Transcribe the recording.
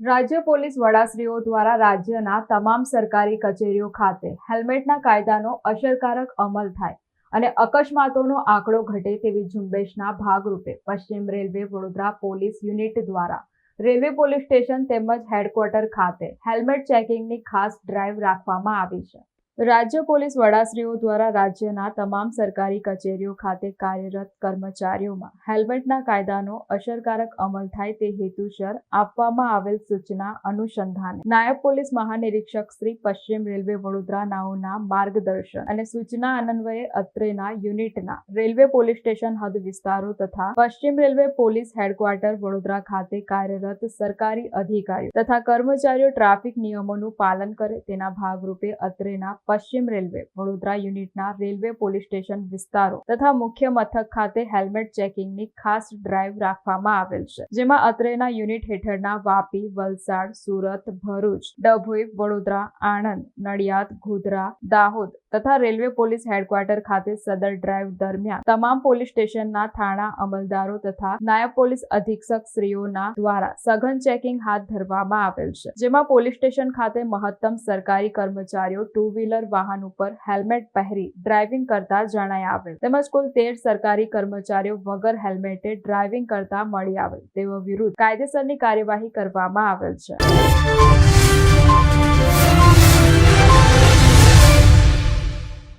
રાજ્ય પોલીસ વડાશ્રીઓ દ્વારા રાજ્યના તમામ સરકારી કચેરીઓ ખાતે હેલ્મેટના કાયદાનો અસરકારક અમલ થાય અને અકસ્માતોનો આંકડો ઘટે તેવી ઝુંબેશના ભાગરૂપે પશ્ચિમ રેલવે વડોદરા પોલીસ યુનિટ દ્વારા રેલવે પોલીસ સ્ટેશન તેમજ હેડક્વાર્ટર ખાતે હેલ્મેટ ચેકિંગની ખાસ ડ્રાઈવ રાખવામાં આવી છે. રાજ્ય પોલીસ વડાશ્રીઓ દ્વારા રાજ્યના તમામ સરકારી કચેરીઓ ખાતે કાર્યરત કર્મચારીઓમાં હેલ્મેટના કાયદાનો અસરકારક અમલ થાય તે હેતુસર આપવામાં આવેલ સૂચના અનુસંધાને નાયબ પોલીસ મહાનિરીક્ષક શ્રી પશ્ચિમ રેલવે વડોદરા નાઓના માર્ગદર્શન અને સૂચના અન્વયે અત્રેના યુનિટના રેલવે પોલીસ સ્ટેશન હદ વિસ્તારો તથા પશ્ચિમ રેલવે પોલીસ હેડક્વાર્ટર વડોદરા ખાતે કાર્યરત સરકારી અધિકારીઓ તથા કર્મચારીઓ ટ્રાફિક નિયમોનું પાલન કરે તેના ભાગરૂપે અત્રેના પશ્ચિમ રેલવે, વડોદરા યુનિટના રેલવે પોલીસ સ્ટેશન વિસ્તારો તથા મુખ્ય મથક ખાતે હેલ્મેટ ચેકિંગની ખાસ ડ્રાઈવ રાખવામાં આવેલ છે, જેમાં અત્રેના યુનિટ હેઠળના વાપી, વલસાડ, સુરત, ભરૂચ, ડભોઈ, વડોદરા, આણંદ, નડિયાદ, ગોધરા, દાહોદ તથા રેલવે પોલીસ હેડક્વાર્ટર ખાતે સદર ડ્રાઈવ દરમિયાન તમામ પોલીસ સ્ટેશનના થાણા અમલદારો તથા નાયબ પોલીસ અધિક્ષક શ્રીઓના દ્વારા સઘન ચેકિંગ હાથ ધરવામાં આવેલ છે. જેમાં પોલીસ સ્ટેશન ખાતે મહત્તમ સરકારી કર્મચારીઓ ટુ વ્હીલર વાહન ઉપર હેલ્મેટ પહેરી ડ્રાઇવિંગ કરતા જણાય આવેલ. તેમજ કુલ તેર સરકારી કર્મચારીઓ વગર હેલ્મેટે ડ્રાઇવિંગ કરતા મળી આવેલ. તેઓ વિરુદ્ધ કાયદેસરની કાર્યવાહી કરવામાં આવેલ છે.